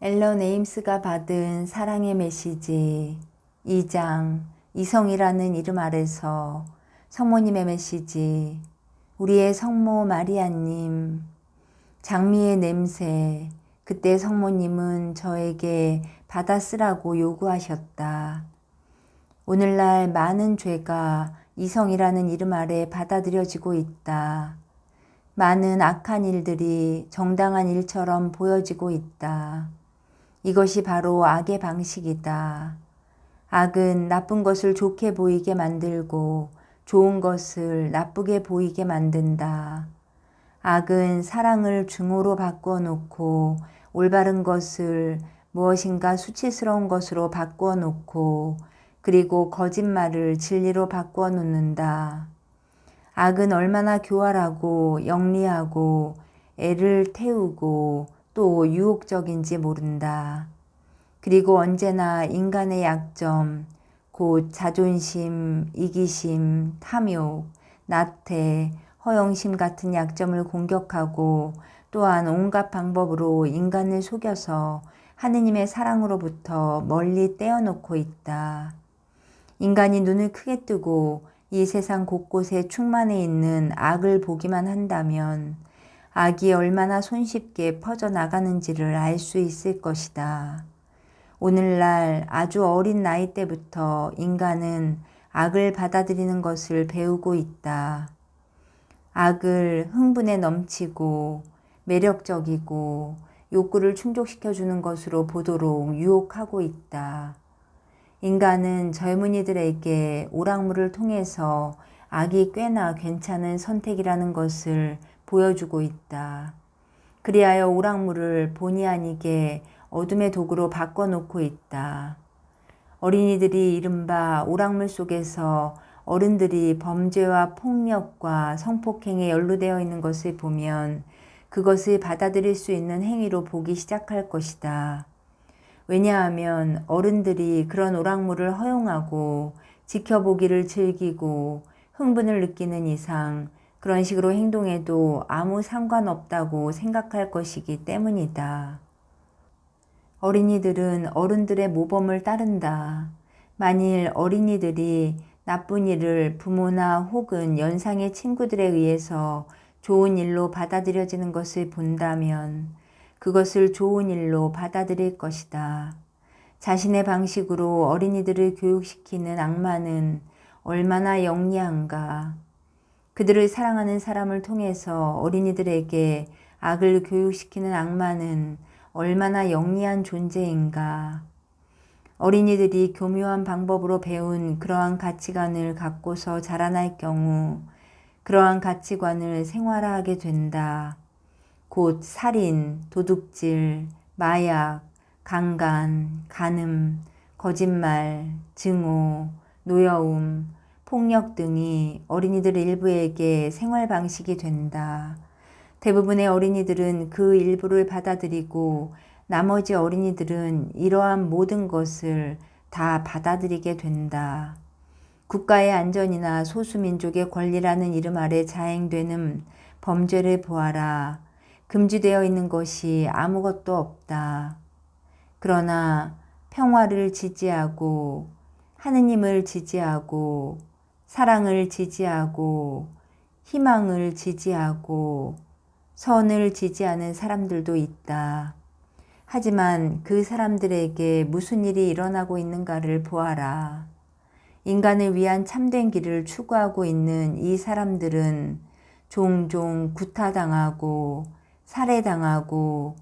앨런 에임스가 받은 사랑의 메시지 2장 이성이라는 이름 아래서 성모님의 메시지 우리의 성모 마리아님 장미의 냄새 그때 성모님은 저에게 받아 쓰라고 요구하셨다. 오늘날 많은 죄가 이성이라는 이름 아래 받아들여지고 있다. 많은 악한 일들이 정당한 일처럼 보여지고 있다. 이것이 바로 악의 방식이다. 악은 나쁜 것을 좋게 보이게 만들고 좋은 것을 나쁘게 보이게 만든다. 악은 사랑을 증오로 바꾸어 놓고 올바른 것을 무엇인가 수치스러운 것으로 바꾸어 놓고 그리고 거짓말을 진리로 바꾸어 놓는다. 악은 얼마나 교활하고 영리하고 애를 태우고 또 유혹적인지 모른다. 그리고 언제나 인간의 약점, 곧 자존심, 이기심, 탐욕, 나태, 허영심 같은 약점을 공격하고 또한 온갖 방법으로 인간을 속여서 하느님의 사랑으로부터 멀리 떼어놓고 있다. 인간이 눈을 크게 뜨고 이 세상 곳곳에 충만해 있는 악을 보기만 한다면 악이 얼마나 손쉽게 퍼져나가는지를 알 수 있을 것이다. 오늘날 아주 어린 나이 때부터 인간은 악을 받아들이는 것을 배우고 있다. 악을 흥분에 넘치고 매력적이고 욕구를 충족시켜주는 것으로 보도록 유혹하고 있다. 인간은 젊은이들에게 오락물을 통해서 악이 꽤나 괜찮은 선택이라는 것을 보여주고 있다. 그리하여 오락물을 본의 아니게 어둠의 도구로 바꿔놓고 있다. 어린이들이 이른바 오락물 속에서 어른들이 범죄와 폭력과 성폭행에 연루되어 있는 것을 보면 그것을 받아들일 수 있는 행위로 보기 시작할 것이다. 왜냐하면 어른들이 그런 오락물을 허용하고 지켜보기를 즐기고 흥분을 느끼는 이상 그런 식으로 행동해도 아무 상관없다고 생각할 것이기 때문이다. 어린이들은 어른들의 모범을 따른다. 만일 어린이들이 나쁜 일을 부모나 혹은 연상의 친구들에 의해서 좋은 일로 받아들여지는 것을 본다면 그것을 좋은 일로 받아들일 것이다. 자신의 방식으로 어린이들을 교육시키는 악마는 얼마나 영리한가. 그들을 사랑하는 사람을 통해서 어린이들에게 악을 교육시키는 악마는 얼마나 영리한 존재인가. 어린이들이 교묘한 방법으로 배운 그러한 가치관을 갖고서 자라날 경우 그러한 가치관을 생활화하게 된다. 곧 살인, 도둑질, 마약, 강간, 간음, 거짓말, 증오, 노여움, 폭력 등이 어린이들 일부에게 생활 방식이 된다. 대부분의 어린이들은 그 일부를 받아들이고 나머지 어린이들은 이러한 모든 것을 다 받아들이게 된다. 국가의 안전이나 소수민족의 권리라는 이름 아래 자행되는 범죄를 보아라. 금지되어 있는 것이 아무것도 없다. 그러나 평화를 지지하고 하느님을 지지하고 사랑을 지지하고 희망을 지지하고 선을 지지하는 사람들도 있다. 하지만 그 사람들에게 무슨 일이 일어나고 있는가를 보아라. 인간을 위한 참된 길을 추구하고 있는 이 사람들은 종종 구타당하고 살해당하고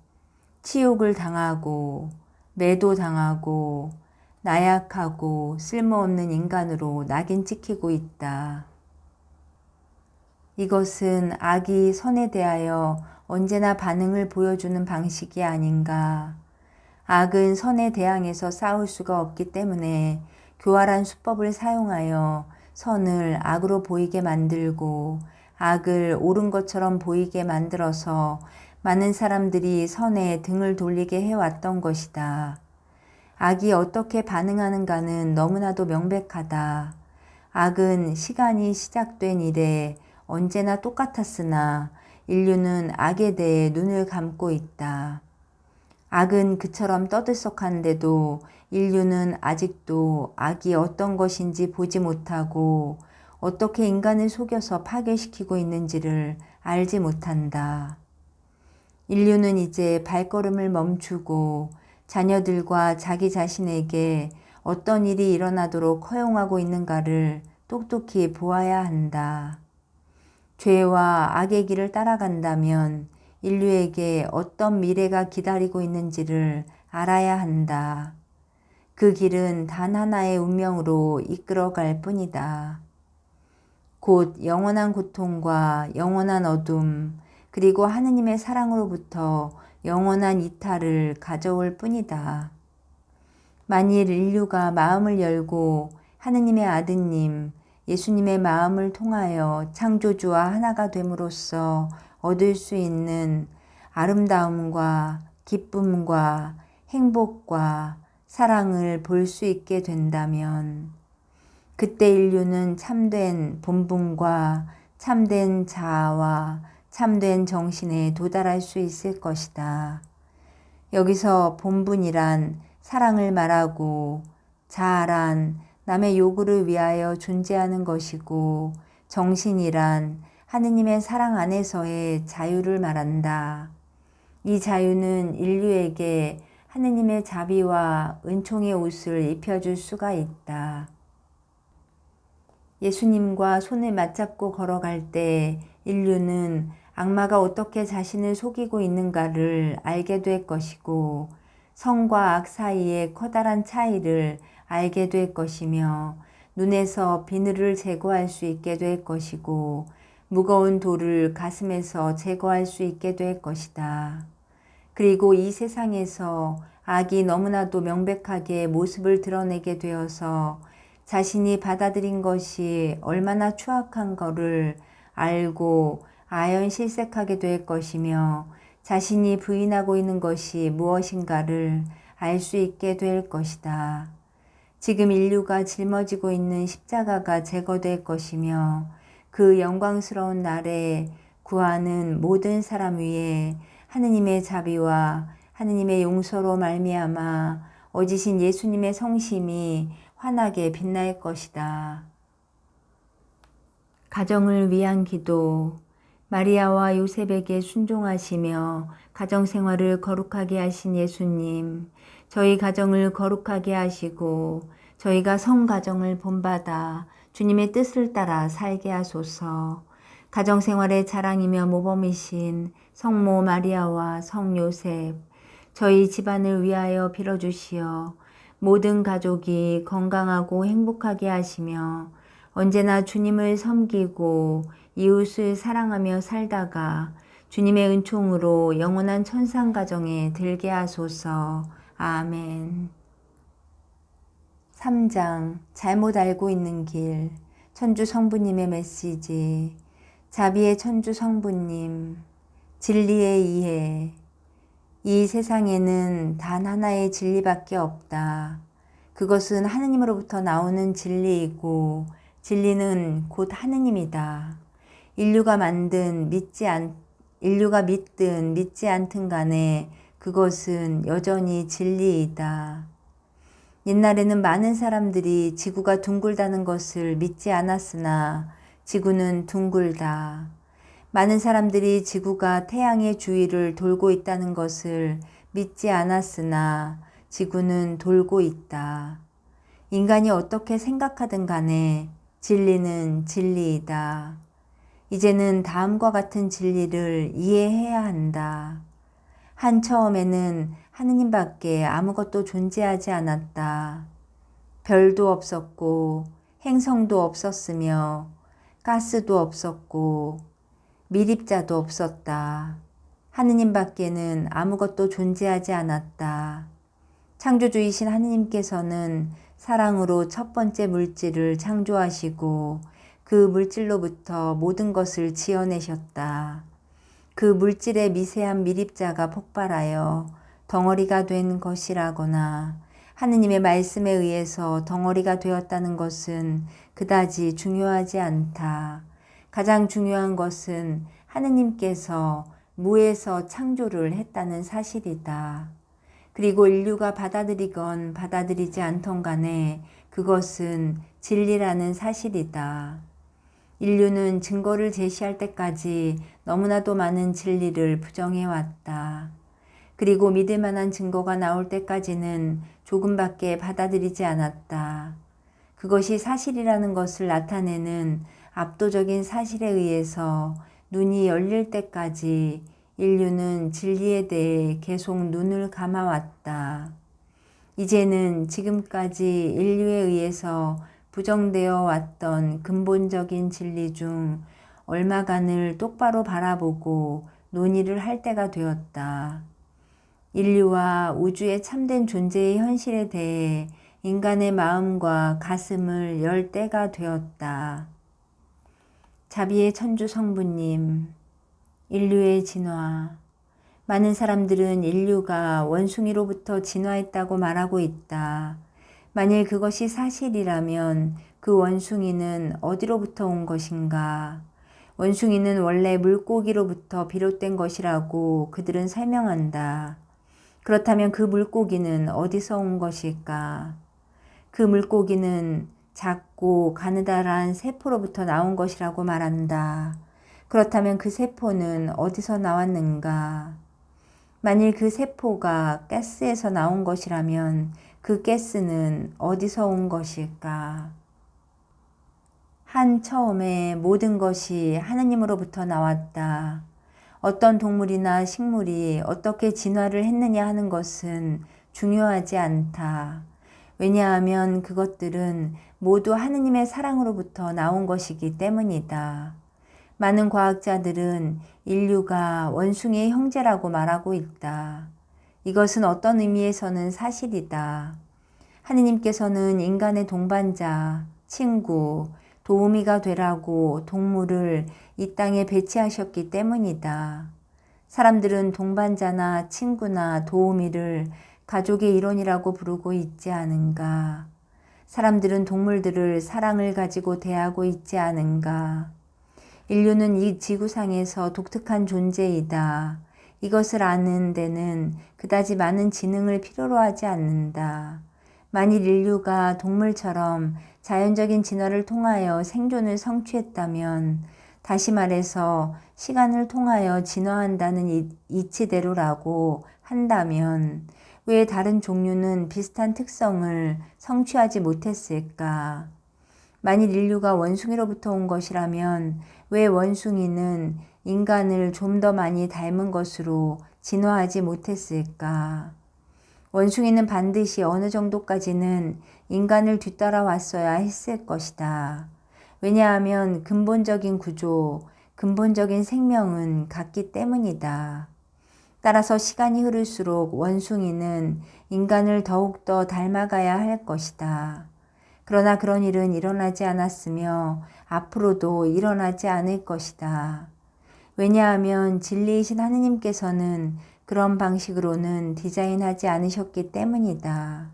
치욕을 당하고 매도당하고 나약하고 쓸모없는 인간으로 낙인 찍히고 있다. 이것은 악이 선에 대하여 언제나 반응을 보여주는 방식이 아닌가. 악은 선에 대항해서 싸울 수가 없기 때문에 교활한 수법을 사용하여 선을 악으로 보이게 만들고 악을 옳은 것처럼 보이게 만들어서 많은 사람들이 선에 등을 돌리게 해왔던 것이다. 악이 어떻게 반응하는가는 너무나도 명백하다. 악은 시간이 시작된 이래 언제나 똑같았으나 인류는 악에 대해 눈을 감고 있다. 악은 그처럼 떠들썩한데도 인류는 아직도 악이 어떤 것인지 보지 못하고 어떻게 인간을 속여서 파괴시키고 있는지를 알지 못한다. 인류는 이제 발걸음을 멈추고 자녀들과 자기 자신에게 어떤 일이 일어나도록 허용하고 있는가를 똑똑히 보아야 한다. 죄와 악의 길을 따라간다면 인류에게 어떤 미래가 기다리고 있는지를 알아야 한다. 그 길은 단 하나의 운명으로 이끌어갈 뿐이다. 곧 영원한 고통과 영원한 어둠, 그리고 하느님의 사랑으로부터 영원한 이탈을 가져올 뿐이다. 만일 인류가 마음을 열고 하느님의 아드님, 예수님의 마음을 통하여 창조주와 하나가 됨으로써 얻을 수 있는 아름다움과 기쁨과 행복과 사랑을 볼 수 있게 된다면 그때 인류는 참된 본분과 참된 자아와 참된 정신에 도달할 수 있을 것이다. 여기서 본분이란 사랑을 말하고 자아란 남의 요구를 위하여 존재하는 것이고 정신이란 하느님의 사랑 안에서의 자유를 말한다. 이 자유는 인류에게 하느님의 자비와 은총의 옷을 입혀줄 수가 있다. 예수님과 손을 맞잡고 걸어갈 때 인류는 악마가 어떻게 자신을 속이고 있는가를 알게 될 것이고 성과 악 사이의 커다란 차이를 알게 될 것이며 눈에서 비늘을 제거할 수 있게 될 것이고 무거운 돌을 가슴에서 제거할 수 있게 될 것이다. 그리고 이 세상에서 악이 너무나도 명백하게 모습을 드러내게 되어서 자신이 받아들인 것이 얼마나 추악한 것을 알고 아연 실색하게 될 것이며 자신이 부인하고 있는 것이 무엇인가를 알 수 있게 될 것이다. 지금 인류가 짊어지고 있는 십자가가 제거될 것이며 그 영광스러운 날에 구하는 모든 사람 위에 하느님의 자비와 하느님의 용서로 말미암아 어지신 예수님의 성심이 환하게 빛날 것이다. 가정을 위한 기도 마리아와 요셉에게 순종하시며 가정 생활을 거룩하게 하신 예수님, 저희 가정을 거룩하게 하시고 저희가 성 가정을 본받아 주님의 뜻을 따라 살게 하소서. 가정 생활의 자랑이며 모범이신 성모 마리아와 성 요셉, 저희 집안을 위하여 빌어주시어 모든 가족이 건강하고 행복하게 하시며 언제나 주님을 섬기고 이웃을 사랑하며 살다가 주님의 은총으로 영원한 천상 가정에 들게 하소서. 아멘. 3장 잘못 알고 있는 길 천주 성부님의 메시지 자비의 천주 성부님 진리의 이해 이 세상에는 단 하나의 진리밖에 없다. 그것은 하느님으로부터 나오는 진리이고 진리는 곧 하느님이다. 인류가 만든 믿지 않 인류가 믿든 믿지 않든 간에 그것은 여전히 진리이다. 옛날에는 많은 사람들이 지구가 둥글다는 것을 믿지 않았으나 지구는 둥글다. 많은 사람들이 지구가 태양의 주위를 돌고 있다는 것을 믿지 않았으나 지구는 돌고 있다. 인간이 어떻게 생각하든 간에 진리는 진리이다. 이제는 다음과 같은 진리를 이해해야 한다. 한 처음에는 하느님밖에 아무것도 존재하지 않았다. 별도 없었고 행성도 없었으며 가스도 없었고 미립자도 없었다. 하느님 밖에는 아무것도 존재하지 않았다. 창조주이신 하느님께서는 사랑으로 첫 번째 물질을 창조하시고 그 물질로부터 모든 것을 지어내셨다. 그 물질의 미세한 미립자가 폭발하여 덩어리가 된 것이라거나 하느님의 말씀에 의해서 덩어리가 되었다는 것은 그다지 중요하지 않다. 가장 중요한 것은 하느님께서 무에서 창조를 했다는 사실이다. 그리고 인류가 받아들이건 받아들이지 않던 간에 그것은 진리라는 사실이다. 인류는 증거를 제시할 때까지 너무나도 많은 진리를 부정해왔다. 그리고 믿을 만한 증거가 나올 때까지는 조금밖에 받아들이지 않았다. 그것이 사실이라는 것을 나타내는 압도적인 사실에 의해서 눈이 열릴 때까지 인류는 진리에 대해 계속 눈을 감아왔다. 이제는 지금까지 인류에 의해서 부정되어 왔던 근본적인 진리 중 얼마간을 똑바로 바라보고 논의를 할 때가 되었다. 인류와 우주의 참된 존재의 현실에 대해 인간의 마음과 가슴을 열 때가 되었다. 자비의 천주 성부님, 인류의 진화. 많은 사람들은 인류가 원숭이로부터 진화했다고 말하고 있다. 만일 그것이 사실이라면 그 원숭이는 어디로부터 온 것인가? 원숭이는 원래 물고기로부터 비롯된 것이라고 그들은 설명한다. 그렇다면 그 물고기는 어디서 온 것일까? 그 물고기는 작고 가느다란 세포로부터 나온 것이라고 말한다. 그렇다면 그 세포는 어디서 나왔는가? 만일 그 세포가 가스에서 나온 것이라면 그 가스는 어디서 온 것일까? 한 처음에 모든 것이 하느님으로부터 나왔다. 어떤 동물이나 식물이 어떻게 진화를 했느냐 하는 것은 중요하지 않다. 왜냐하면 그것들은 모두 하느님의 사랑으로부터 나온 것이기 때문이다. 많은 과학자들은 인류가 원숭이의 형제라고 말하고 있다. 이것은 어떤 의미에서는 사실이다. 하느님께서는 인간의 동반자, 친구, 도우미가 되라고 동물을 이 땅에 배치하셨기 때문이다. 사람들은 동반자나 친구나 도우미를 가족의 일원이라고 부르고 있지 않은가. 사람들은 동물들을 사랑을 가지고 대하고 있지 않은가. 인류는 이 지구상에서 독특한 존재이다. 이것을 아는 데는 그다지 많은 지능을 필요로 하지 않는다. 만일 인류가 동물처럼 자연적인 진화를 통하여 생존을 성취했다면, 다시 말해서 시간을 통하여 진화한다는 이치대로라고 한다면, 왜 다른 종류는 비슷한 특성을 성취하지 못했을까? 만일 인류가 원숭이로부터 온 것이라면 왜 원숭이는 인간을 좀 더 많이 닮은 것으로 진화하지 못했을까? 원숭이는 반드시 어느 정도까지는 인간을 뒤따라 왔어야 했을 것이다. 왜냐하면 근본적인 구조, 근본적인 생명은 같기 때문이다. 따라서 시간이 흐를수록 원숭이는 인간을 더욱더 닮아가야 할 것이다. 그러나 그런 일은 일어나지 않았으며 앞으로도 일어나지 않을 것이다. 왜냐하면 진리이신 하느님께서는 그런 방식으로는 디자인하지 않으셨기 때문이다.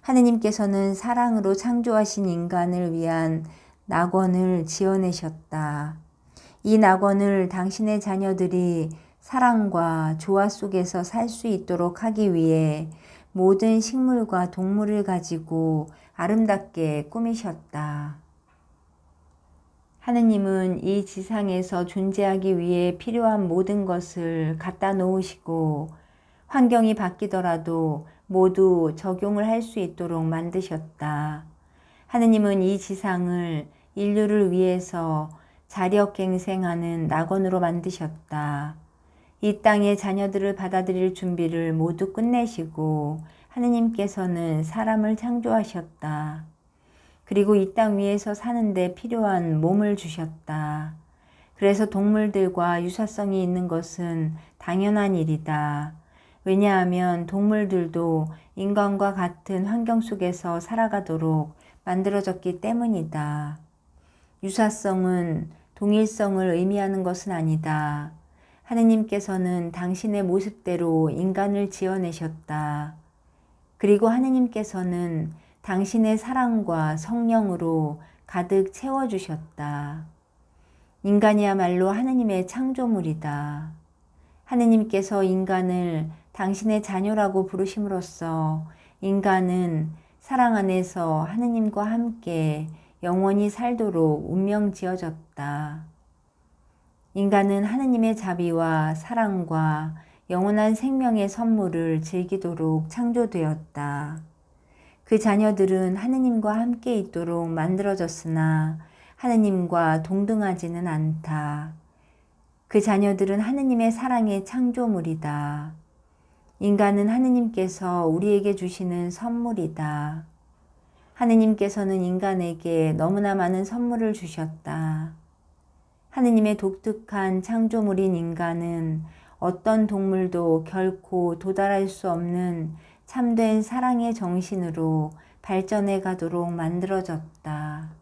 하느님께서는 사랑으로 창조하신 인간을 위한 낙원을 지어내셨다. 이 낙원을 당신의 자녀들이 사랑과 조화 속에서 살 수 있도록 하기 위해 모든 식물과 동물을 가지고 아름답게 꾸미셨다. 하느님은 이 지상에서 존재하기 위해 필요한 모든 것을 갖다 놓으시고 환경이 바뀌더라도 모두 적용을 할 수 있도록 만드셨다. 하느님은 이 지상을 인류를 위해서 자력갱생하는 낙원으로 만드셨다. 이 땅의 자녀들을 받아들일 준비를 모두 끝내시고 하느님께서는 사람을 창조하셨다. 그리고 이 땅 위에서 사는데 필요한 몸을 주셨다. 그래서 동물들과 유사성이 있는 것은 당연한 일이다. 왜냐하면 동물들도 인간과 같은 환경 속에서 살아가도록 만들어졌기 때문이다. 유사성은 동일성을 의미하는 것은 아니다. 하느님께서는 당신의 모습대로 인간을 지어내셨다. 그리고 하느님께서는 당신의 사랑과 성령으로 가득 채워주셨다. 인간이야말로 하느님의 창조물이다. 하느님께서 인간을 당신의 자녀라고 부르심으로써 인간은 사랑 안에서 하느님과 함께 영원히 살도록 운명 지어졌다. 인간은 하느님의 자비와 사랑과 영원한 생명의 선물을 즐기도록 창조되었다. 그 자녀들은 하느님과 함께 있도록 만들어졌으나 하느님과 동등하지는 않다. 그 자녀들은 하느님의 사랑의 창조물이다. 인간은 하느님께서 우리에게 주시는 선물이다. 하느님께서는 인간에게 너무나 많은 선물을 주셨다. 하느님의 독특한 창조물인 인간은 어떤 동물도 결코 도달할 수 없는 참된 사랑의 정신으로 발전해 가도록 만들어졌다.